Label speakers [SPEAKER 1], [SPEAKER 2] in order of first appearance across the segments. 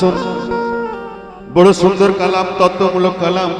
[SPEAKER 1] আসুন বড় সুন্দর কালাম, তত্ত্বমূলক কালাম।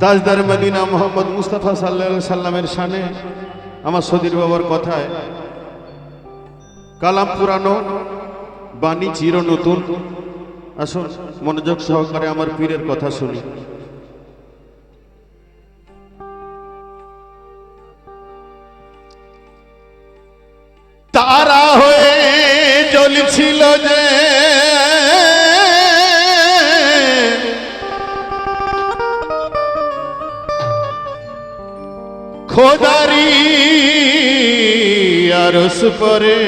[SPEAKER 1] তাজদার মদিনা মোহাম্মদ মুস্তাফা সাল্লা সাল্লামের সানে আমার সদীর বাবার কথায়, কালাম পুরানো, বাণী চির নতুন আসুন, মনোযোগ সহকারে আমার পীরের কথা শুনি। জ্বলছিল যে খোদারি আরস পরে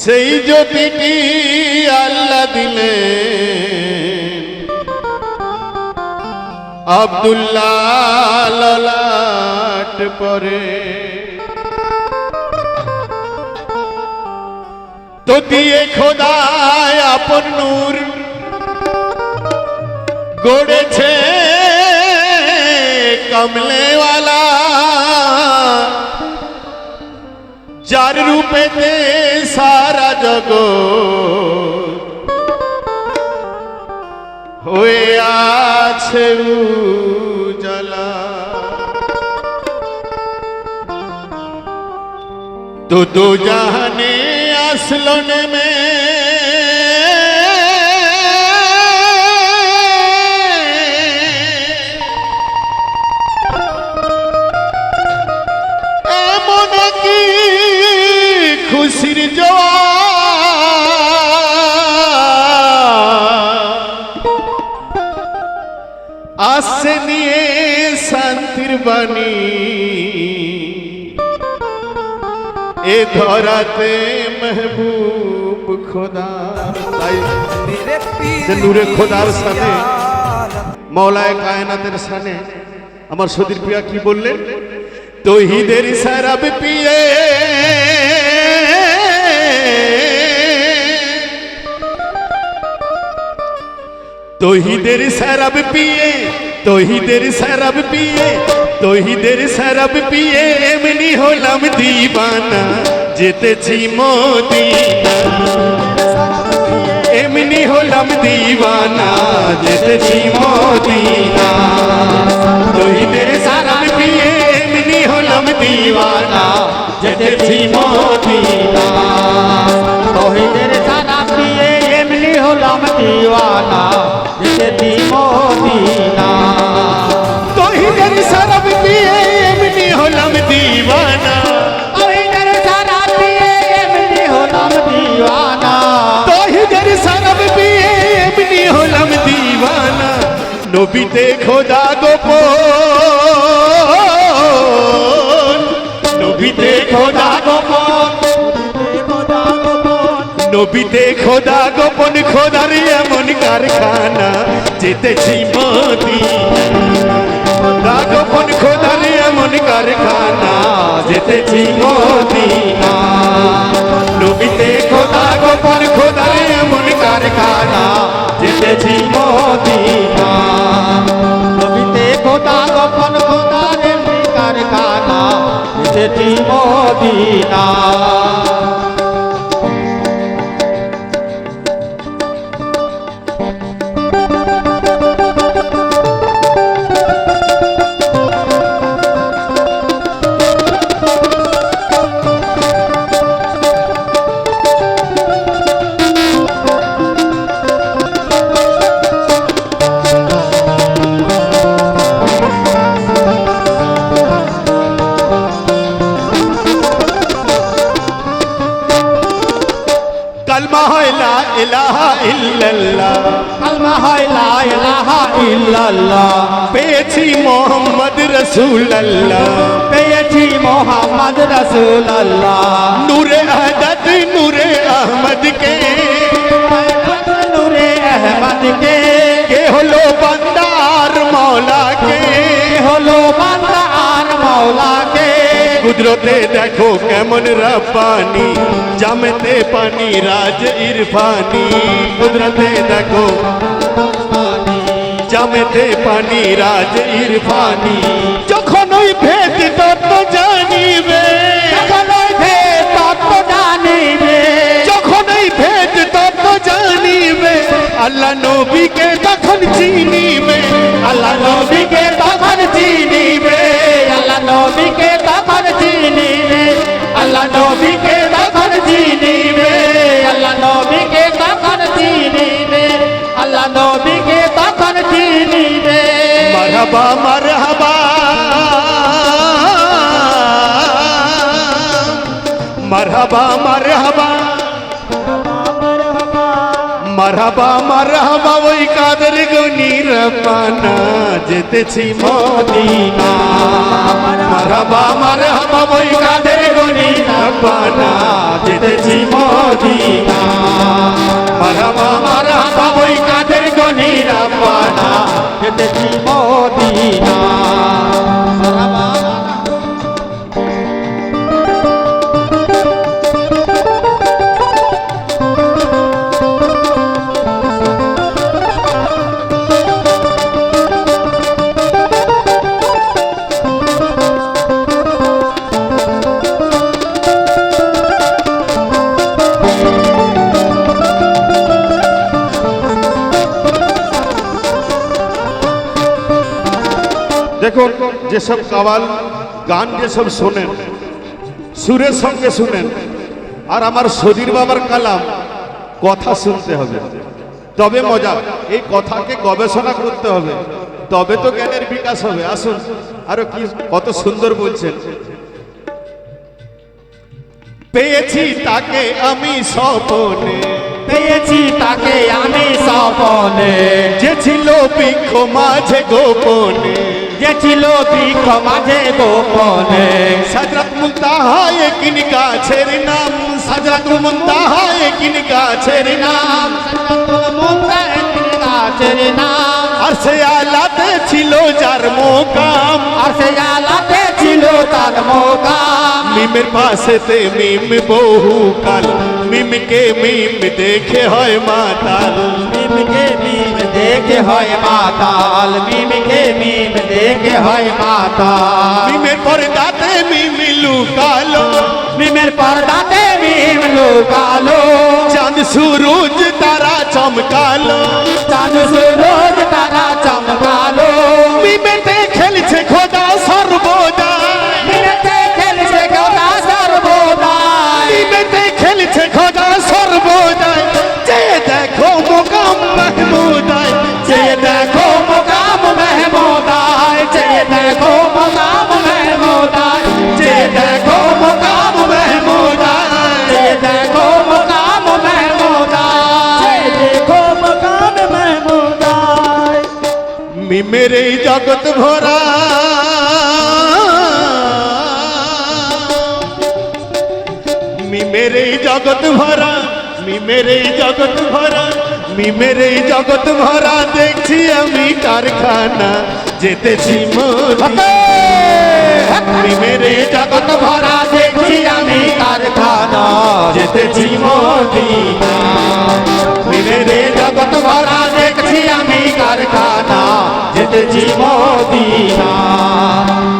[SPEAKER 1] সেই জ্যোতিটি আল্লাহ দিলে আব্দুল্লাহ ললাট পরে। তো দিয়ে খোদায় আপন নূর গড়েছে কমলেওয়ালা। যার রূপেতে সারা জগৎ হয়ে আছে উজালা তো দো জাহানে আসলো নেমে এমন কি খুশির জোয়ার? আসছে নিয়ে শান্তির বাণী। এ ধরাতে মেহবুব খোদা। তাই যে নূরে খোদার সাথে মৌলায় কায়নাতের সানে, আমার সদীর পিয়া কি বললেন? তহিদের সারাব পিয়ে, তহিদের সারাব পিয়ে, তহিদের সারাব পিয়ে, তহিদের সারাব পিয়ে, এমনি হলাম দিবানা। যেতেছি মদিনা। এমনি হলাম দিবানা, যেতেছি মদিনা। তহিদের সারাব পিয়ে এমনি হলাম দিবানা, যেতেছি মদিনা।
[SPEAKER 2] তহিদের সারা পিয়ে এমনি হলাম দিওয়ানা
[SPEAKER 1] নবীতে খোদা গোপন। নবীতে খোদা গোপন।
[SPEAKER 2] খোদা
[SPEAKER 1] নবীতে খোদা গোপন, খোদার এমন কারখানা, যেতেছি মদিনা গোপন, খোদার এমন কারখানা, যেতেছি মদিনা। নবীতে খোদা গোপন খোদার এমন কারখানা, যেতেছি মদিনা।
[SPEAKER 2] নবীতে খোদা গোপন, খোদার এমনি কারখানা যেতে মদিনা।
[SPEAKER 1] পেয়েছি মোহাম্মদ রসুল্লাহ
[SPEAKER 2] পেয়েছি মোহাম্মদ রাসূলুল্লাহ।
[SPEAKER 1] নূরে আহদত নূরে আহমদ কে?
[SPEAKER 2] নূরে আহমদ কে?
[SPEAKER 1] কে হলো বান্দার মৌলা কে?
[SPEAKER 2] হলো বান্দা আর মাওলা কে?
[SPEAKER 1] কুদরতে দেখো কেমন রাব্বানি, জামেতে পানি, রাজ ইরফানি। কুদরতে দেখো জামেতে পানি, রাজ ইরফানি। যখন ওই ভেদ তত্ত্ব জানিবে আল্লাহ নবীকে তখন চিনিবে,
[SPEAKER 2] আল্লাহ নবীকে তখন চিনিবে, আল্লাহ নবীকে তখন চিনিবে, আল্লাহ নবীকে তখন চিনিবে, আল্লাহ নবীকে তখন চিনিবে, আল্লাহ নবীকে তখন চিনিবে।
[SPEAKER 1] মারহাবা মারহাবা। মারহাবা মারহাবা। মারহাবা মারহাবা ওই কাদের গনির পানা যেতেছি মদিনা। মারহাবা মারহাবা ওই কাদের গনির পানা যেতেছি মদিনা। মারহাবা মারহাবা ওই কাদের গনির পানা
[SPEAKER 2] যেতেছি মদিনা।
[SPEAKER 1] দেখুন যেসব কাওয়াল গান যেসব শোনেন সুরের সঙ্গে শুনেন আর আমার শরীর বাবার কালাম কথা শুনতে হবে। তবে মজা এই কথাকে গবেষণা করতে হবে। তবে তো জ্ঞানের বিকাশ হবে। আসুন আরও কি কত সুন্দর বলছেন। পেয়েছি তাকে আমি স্বপনে।
[SPEAKER 2] পেয়েছি তাকে আমি স্বপনে।
[SPEAKER 1] যে ছিল বৃক্ষ মাঝে গোপনে।
[SPEAKER 2] যে ছিল বৃক্ষ মাঝে গোপনে।
[SPEAKER 1] সাজরাত মুন্তাহা একিন গাছের নাম সাজরাত মুন্তাহা একিন গাছের নাম।
[SPEAKER 2] গাছের নাম।
[SPEAKER 1] আর সে আলাতে ছিল যার মোকাম।
[SPEAKER 2] আর সে আলাতে ছিল তার মোকাম।
[SPEAKER 1] মিমের পাশেতে মিম বহু কাল মিমকে মিম দেখে হয় মাতাল
[SPEAKER 2] মিমকে মিম দেখে হয় মাতাল মিমকে মিম দেখে হয় মাতাল
[SPEAKER 1] মিমের পর্দাতে মিম লুকালো
[SPEAKER 2] মিমের পর্দাতে মিম লুকালো
[SPEAKER 1] চাঁদ সুরুজ তারা চমকালো
[SPEAKER 2] চাঁদ সুরজ তারা চমকালো
[SPEAKER 1] মিমেতে মিমের এই জগৎ ভরা। মিমের এই জগৎ ভরা মিমের এই জগৎ ভরা মিমের এই জগৎ ভরা। দেখছি আমি কারখানা যেতেছি। মিমের এই জগৎ ভরা
[SPEAKER 2] দেখছি আমি কারখানা
[SPEAKER 1] যেতেছি মদিনা
[SPEAKER 2] এই জগৎ ভরা দেখছি আমি কারখানা যেতেছি মদিনা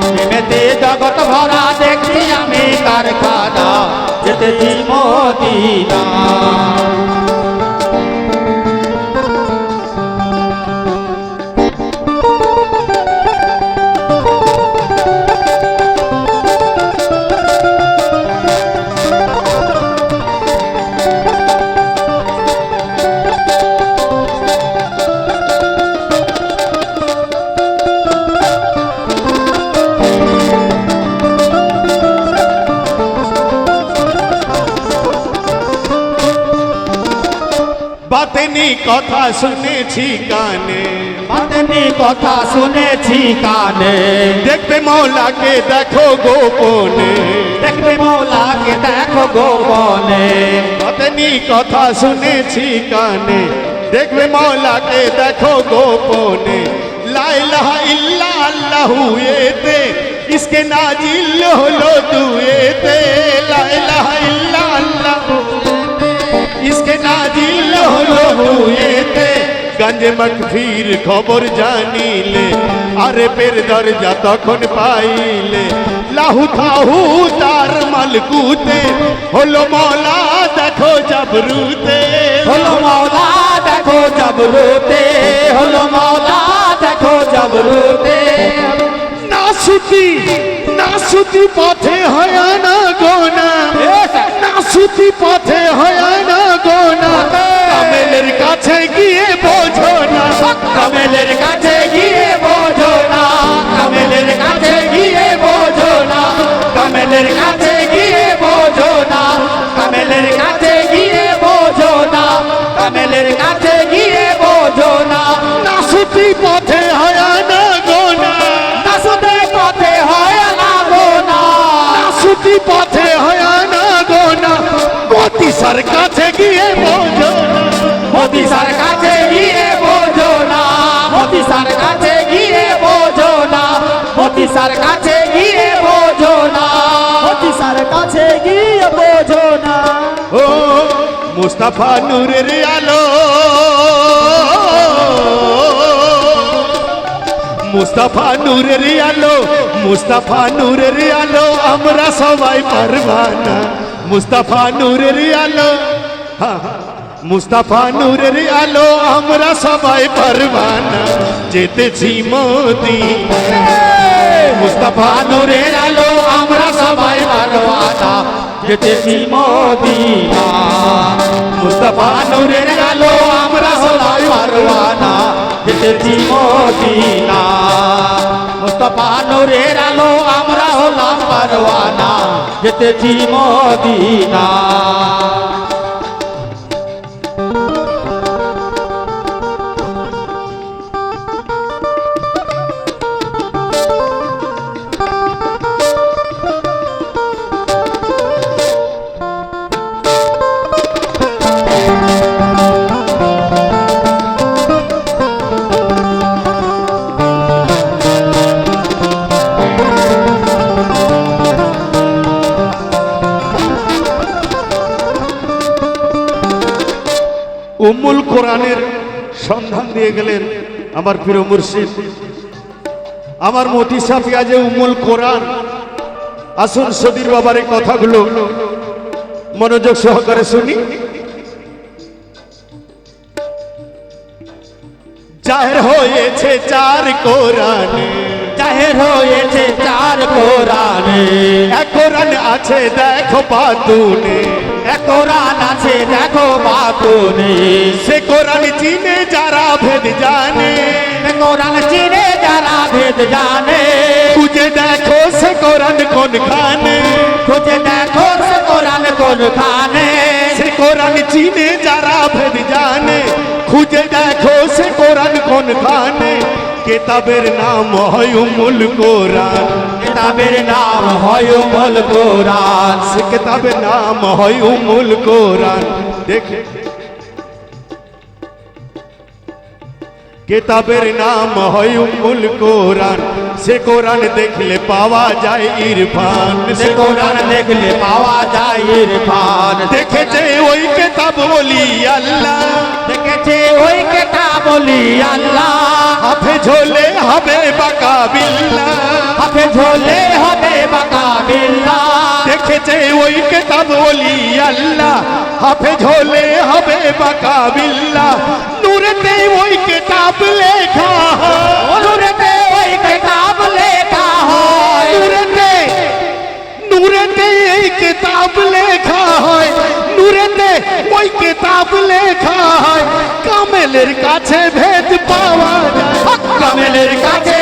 [SPEAKER 2] মিমেতে জগৎ ভরা দেখছি আমি কারখানা যেতেছি মদিনা
[SPEAKER 1] শুনেছি কানে
[SPEAKER 2] বাতনি কথা শুনেছি কানে
[SPEAKER 1] দেখবে মৌলাকে দেখো গোপনে
[SPEAKER 2] দেখবে মৌলাকে দেখো গোপনে
[SPEAKER 1] বাতেনি কথা শুনেছি কানে দেখবে মৌলাকে দেখো গোপনে লাইলাহা ইল্লা আল্লাহু এতে ইসকে নাজিল হলো দুয়েতে লাইলাহা ইল্লা আল্লাহু ইসকে নাজিল হলো দুয়েতে গঞ্জে মকফির খবর জানিলে আরে পের দরজা তখন পাইলে লাহু থাহু তার মালকুতে হলো মৌলা দেখো জবরুতে
[SPEAKER 2] হলো মৌলা দেখো জবরুতে হলো মৌলা দেখো জবরুতে
[SPEAKER 1] না সুতি না সুতি পথে হয় না গোনা না সুতি পথে হয় না কামেলের কাছে গিয়ে বোঝো না
[SPEAKER 2] কামেলের কাছে গিয়ে বোঝো না কামেলের কাছে গিয়ে বোঝো না কামেলের কাছে গিয়ে বোঝো না কামেলের কাছে গিয়ে বোঝো না না
[SPEAKER 1] সুতি পথে হয় না গোনা
[SPEAKER 2] নাসুতে পথে হয় না গো না
[SPEAKER 1] না সুতি পথে হয় না গোনা মতিসার কাছে গিয়ে বোঝো না
[SPEAKER 2] মোদি সার
[SPEAKER 1] মুস্তাফা নূরের আলো। মুস্তাফা নূরের আলো, মুস্তাফা নূরের আলো, আমরা সবাই পারবানা। মুস্তাফা নূরের আলো। মুস্তাফা নূরের আলো, আমরা সবাই পারবানা। যেতেছি মোদি মুস্তাফা
[SPEAKER 2] নূরের আলো, আমরা সবাই ভালোবাসা যেতেছি মদিনা? মুস্তফা নূরের আলো আমরা সবাই মারওয়ানা। যেতেছি মদিনা? মুস্তফা নূরের আলো আমরা হলাম মারওয়ানা। যেতেছি মদিনা?
[SPEAKER 1] দিয়ে গেলেন আমার প্রিয় মুর্শিদ। আমার মতি সাফিয়া যে উম্মুল কোরআন। আসুন সদির বাবার এই কথাগুলো মনোযোগ সহকারে শুনি। জাহের হয়েছে চার কোরআনে।
[SPEAKER 2] জাহের হয়েছে চার কোরআনে।
[SPEAKER 1] এক কোরআন আছে দেখো পাতুনে।
[SPEAKER 2] কোরআন আছে দেখো বাতুনে
[SPEAKER 1] সে কোরআন চিনে যারা ভেদ জানে
[SPEAKER 2] কোরআন চিনে যারা ভেদ জানে
[SPEAKER 1] খুঁজে দেখো সে কোরআন কোন খানে
[SPEAKER 2] খুঁজে দেখো সে কোরআন কোন খানে
[SPEAKER 1] সে কোরআন চিনে যারা ভেদ জানে খুঁজে দেখো সে কোরআন কোন খানে কেতাবের নাম হয় উমুল কোরআন
[SPEAKER 2] কিতাবের নাম হয় উমুল কোরআন
[SPEAKER 1] সে কেতাবের নাম হয় উমুল কোরআন দেখে কেতাবের নাম হয় উমুল কোরআন সে কোরআন দেখলে পাওয়া যায় ইরফান
[SPEAKER 2] সে কোরআন দেখলে পাওয়া যায় ইরফান
[SPEAKER 1] দেখেছে ওই কেতাব বলি আল্লাহ
[SPEAKER 2] দেখেছে ওই কেটা বলি আল্লাহ
[SPEAKER 1] হাফে ঝোলে হবে বাকা বিল্লা
[SPEAKER 2] হাফে ঝোলে হবে বাকা বিল্লা
[SPEAKER 1] দেখেছে ওই কেতাব বলি আল্লাহ। হাফে ঝোলে হবে বাকা বিল্লা নূরেতে ওই কেতাব লেখা
[SPEAKER 2] অনুরেতে ওই কেতাব লেখা হয়।
[SPEAKER 1] নূরেতে নূরেতে এই কেতাব লেখা হয়। নূরেতে ওই কেতাব লেখা হয়। কামেলের কাছে ভেদ পাওয়া যায়।
[SPEAKER 2] কামেলের কাছে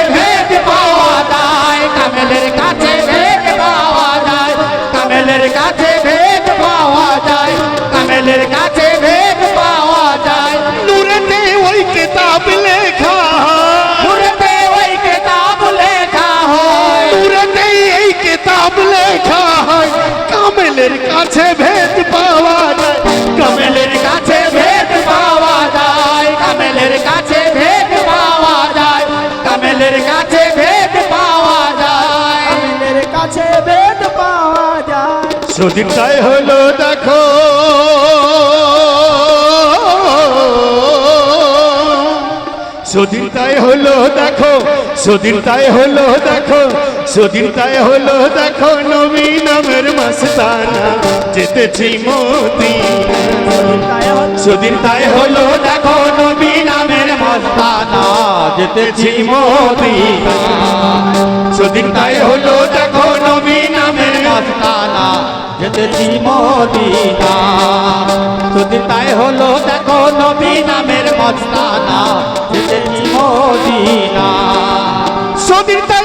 [SPEAKER 2] কামেলের কাছে ভেদ পাওয়া যায়। কামেলের কাছে ভেদ পাওয়া যায়। কামেলের কাছে ভেদ পাওয়া যায়।
[SPEAKER 1] কামেলের কাছে ভেদ পাওয়া যায়।
[SPEAKER 2] কামেলের কাছে ভেদ পাওয়া যায়।
[SPEAKER 1] সদিকটাই হলো, দেখো। সদিনটাই হলো, দেখো। সদিনটাই হলো, দেখো। সদিনটাই হলো দেখো নবী নামের মাস্তানা, যেতেছি মোদি
[SPEAKER 2] সুদিন তাই হলো দেখো নবী নামের মস্তানা, যেতেছি মদিনা সুদিন তাই হলো দেখো নবী নামের মস্তানা, যেতেছি মদিনা সুদিন তাই হলো দেখো নবী নামের মস্তানা, যেতেছি মদিনা
[SPEAKER 1] সদির তাই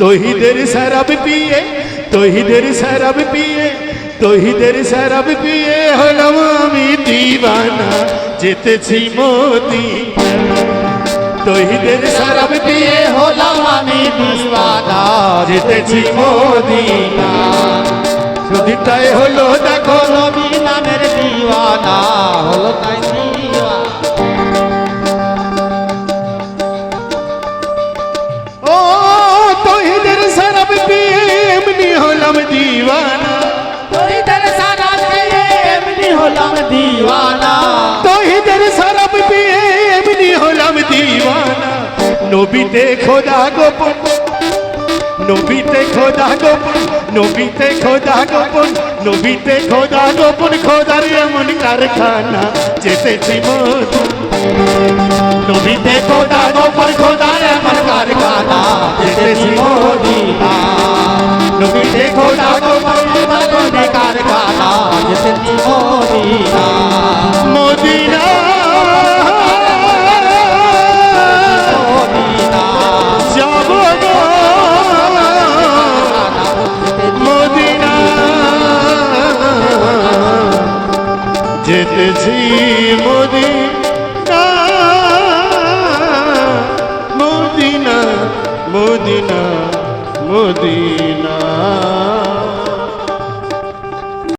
[SPEAKER 1] তহিদের শরাব পিয়ে, তহিদের শরাব পিয়ে, তহিদের শরাব পিয়ে হলাম আমি দিবানা, যেতেছি মোদি তহিদের শরাব পিয়ে
[SPEAKER 2] হলাম আমি দিওয়ানা যেতেছি মদিনা। সুদিন তাই হলো দেখো নবী নামের দিওয়ানা, হলো তাই
[SPEAKER 1] খোদা গোপন নবীতে খোদা গোপন নবীতে খোদা গোপন নবীতে খোদা গোপন খোদার এমন কারখানা যেতেছি মধু। নবীতে খোদা গোপন খোদার এমন কারখানা
[SPEAKER 2] যেতেছি
[SPEAKER 1] যেতেছি মদিনা মদিনা মদিনা মদিনা